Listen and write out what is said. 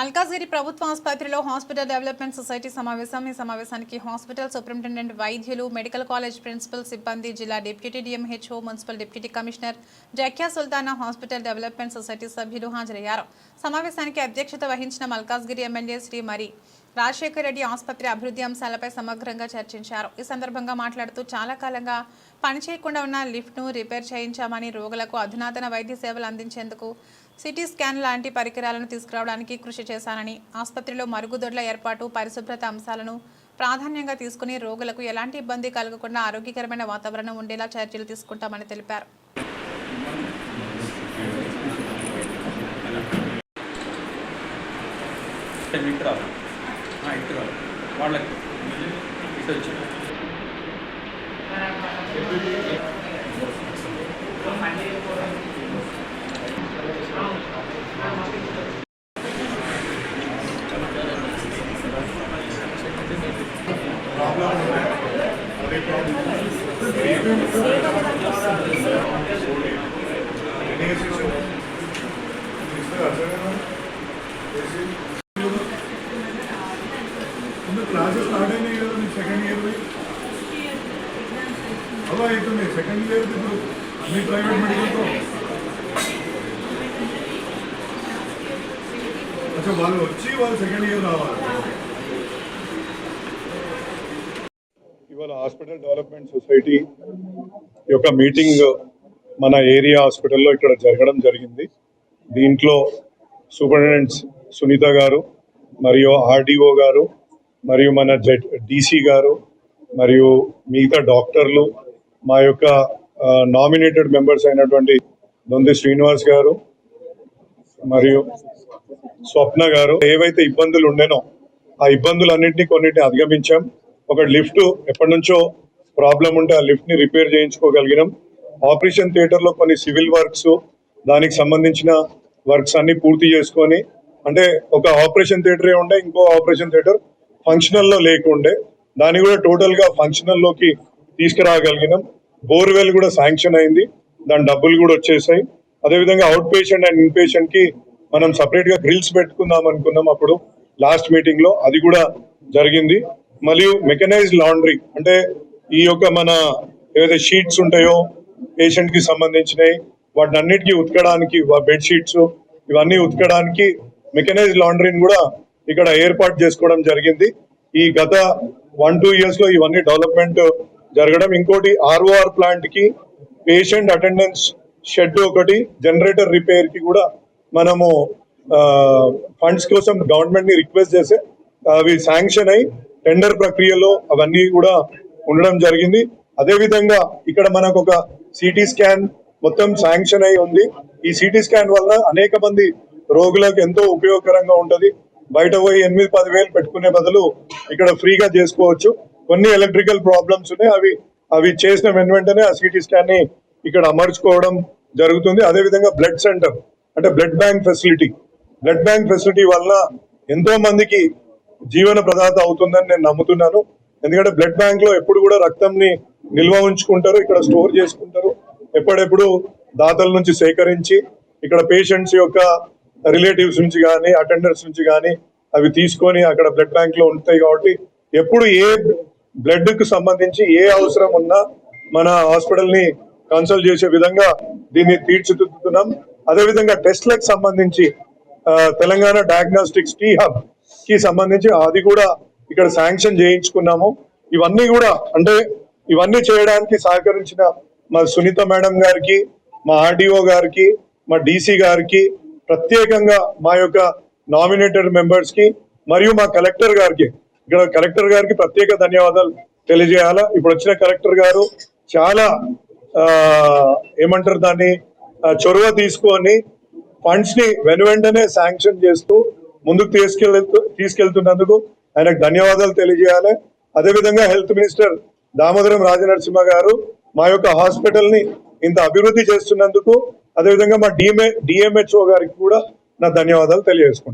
మల్కాజ్గిరి ప్రభుత్వ ఆసుపత్రిలో hospital development society సమావేశం. ఈ సమావేశానికి హాస్పిటల్ సూపరింటెండెంట్ వైద్యులు మెడికల్ కాలేజ్ ప్రిన్సిపల్ సిబ్బంది జిల్లా deputy DMHO municipal deputy commissioner Zakya Sultana hospital development society సభ్యులు హాజరయ్యారు. సమావేశానికి అధ్యక్షత వహించిన మల్కాజ్గిరి ఎమ్మెల్యే శ్రీ మరి రాజశేఖర్ రెడ్డి ఆసుపత్రి అభివృద్ధి అంశాలపై సమగ్రంగా చర్చించారు. ఈ సందర్భంగా మాట్లాడుతూ చాలా కాలంగా పనిచేయకుండా ఉన్న లిఫ్ట్ను రిపేర్ చేయించామని రోగులకు అధునాతన వైద్య సేవలు అందించేందుకు సిటీ స్కాన్ లాంటి పరికరాలను తీసుకురావడానికి కృషి చేశానని ఆసుపత్రిలో మరుగుదొడ్ల ఏర్పాటు పరిశుభ్రత అంశాలను ప్రాధాన్యంగా తీసుకుని రోగులకు ఎలాంటి ఇబ్బంది కలగకుండా ఆరోగ్యకరమైన వాతావరణం ఉండేలా చర్యలు తీసుకుంటామని తెలిపారు. ఇటు ఇటు రావాలి ఆ, ఇటు రావాలి వాళ్ళకి ఇటు వచ్చి క్లాసెస్ స్టార్ట్ అయినాయి కదా మీ సెకండ్ ఇయర్ అలా అవుతుంది సెకండ్ ఇయర్ ఇప్పుడు అన్ని ప్రైవేట్ మెడికల్తో అచ్చా వాళ్ళు వచ్చి వాళ్ళు సెకండ్ ఇయర్ రావాలి. ఇవాళ హాస్పిటల్ డెవలప్మెంట్ సొసైటీ యొక్క మీటింగ్ మన ఏరియా హాస్పిటల్లో ఇక్కడ జరగడం జరిగింది. దీంట్లో సూపరింటెండెంట్ సునీత గారు మరియు ఆర్డీఓ గారు మరియు మన జడ్ డీసీ గారు మరియు మిగతా డాక్టర్లు మా యొక్క నామినేటెడ్ మెంబర్స్ అయినటువంటి దొంది శ్రీనివాస్ గారు మరియు స్వప్న గారు. ఏవైతే ఇబ్బందులు ఉండేనో ఆ ఇబ్బందులన్నింటినీ కొన్నింటిని అధిగమించాం. ఒక లిఫ్ట్ ఎప్పటి నుంచో ప్రాబ్లం ఉంటే ఆ లిఫ్ట్ని రిపేర్ చేయించుకోగలిగినాం. ఆపరేషన్ థియేటర్లో కొన్ని సివిల్ వర్క్స్ దానికి సంబంధించిన వర్క్స్ అన్ని పూర్తి చేసుకొని అంటే ఒక ఆపరేషన్ థియేటరే ఉండే ఇంకో ఆపరేషన్ థియేటర్ ఫంక్షనల్లో లేకుండే దాన్ని కూడా టోటల్గా ఫంక్షనల్లోకి తీసుకురాగలిగినాం. బోర్వెల్ కూడా శాంక్షన్ అయింది. దాని డబ్బులు కూడా వచ్చేసాయి. అదేవిధంగా అవుట్ పేషెంట్ అండ్ ఇన్ పేషెంట్కి మనం సపరేట్గా గ్రిల్స్ పెట్టుకుందాం అనుకున్నాం అప్పుడు లాస్ట్ మీటింగ్లో. అది కూడా జరిగింది. మరియు మెకనైజ్డ్ లాండ్రీ అంటే ఈ యొక్క మన ఏదైతే షీట్స్ ఉంటాయో పేషెంట్కి సంబంధించినవి వాటిని అన్నిటికీ ఉతకడానికి బెడ్ షీట్స్ ఇవన్నీ ఉతకడానికి మెకనైజ్డ్ లాండ్రీని కూడా ఇక్కడ ఏర్పాటు చేసుకోవడం జరిగింది. ఈ గత వన్ టూ ఇయర్స్లో ఇవన్నీ డెవలప్మెంట్ జరగడం. ఇంకోటి ఆర్ఓఆర్ ప్లాంట్కి పేషెంట్ అటెండెన్స్ షెడ్ ఒకటి జనరేటర్ రిపేర్కి కూడా మనము ఫండ్స్ కోసం గవర్నమెంట్ని రిక్వెస్ట్ చేసే అవి శాంక్షన్ అయి టెండర్ ప్రక్రియలో అవన్నీ కూడా ఉండడం జరిగింది. అదేవిధంగా ఇక్కడ మనకు ఒక సిటీ స్కాన్ మొత్తం శాంక్షన్ అయి ఉంది. ఈ సిటీ స్కాన్ వల్ల అనేక మంది రోగులకు ఎంతో ఉపయోగకరంగా ఉంటది. బయట పోయి ఎనిమిది పది వేలు పెట్టుకునే బదులు ఇక్కడ ఫ్రీగా చేసుకోవచ్చు. కొన్ని ఎలక్ట్రికల్ ప్రాబ్లమ్స్ ఉన్నాయి. అవి అవి చేసిన వెంటనే ఆ సిటీ స్కాన్ని ఇక్కడ అమర్చుకోవడం జరుగుతుంది. అదే విధంగా బ్లడ్ సెంటర్ అంటే blood bank facility blood bank facility వల్ల ఎంతో మందికి జీవన ప్రదాత అవుతుందని నేను నమ్ముతున్నాను. ఎందుకంటే బ్లడ్ బ్యాంక్లో ఎప్పుడు కూడా రక్తంని నిల్వ ఉంచుకుంటారు. ఇక్కడ స్టోర్ చేసుకుంటారు. ఎప్పుడెప్పుడు దాతల నుంచి సేకరించి ఇక్కడ పేషెంట్స్ యొక్క రిలేటివ్స్ నుంచి కానీ అటెండర్స్ నుంచి కానీ అవి తీసుకొని అక్కడ బ్లడ్ బ్యాంక్లో ఉంటాయి కాబట్టి ఎప్పుడు ఏ బ్లడ్కు సంబంధించి ఏ అవసరం ఉన్నా మన హాస్పిటల్ని కన్సల్ట్ చేసే విధంగా దీన్ని తీర్చిదిద్దుతున్నాం. అదే విధంగా టెస్ట్లకు సంబంధించి తెలంగాణ డయాగ్నోస్టిక్స్ టీ హబ్కి సంబంధించి అది కూడా ఇక్కడ శాంక్షన్ చేయించుకున్నాము. ఇవన్నీ కూడా అంటే ఇవన్నీ చేయడానికి సహకరించిన మా సునీత మేడం గారికి మా ఆర్డీఓ గారికి మా డీసీ గారికి ప్రత్యేకంగా మా యొక్క నామినేటెడ్ మెంబర్స్కి మరియు మా కలెక్టర్ గారికి ఇక్కడ కలెక్టర్ గారికి ప్రత్యేక ధన్యవాదాలు తెలియజేయాలా? ఇప్పుడు వచ్చిన కలెక్టర్ గారు చాలా ఏమంటారు దాన్ని చొరవ తీసుకొని ఫండ్స్ని వెను వెంటనే శాంక్షన్ చేస్తూ ముందుకు తీసుకెళ్తూ తీసుకెళ్తున్నందుకు ఆయనకు ధన్యవాదాలు తెలియజేయాలి. అదేవిధంగా హెల్త్ మినిస్టర్ దామోదరం రాజనరసింహ గారు మా యొక్క హాస్పిటల్ని ఇంత అభివృద్ధి చేస్తున్నందుకు అదేవిధంగా మా డిఎంఏ డిఎంహెచ్ఓ గారికి కూడా నా ధన్యవాదాలు తెలియజేసుకుంటాను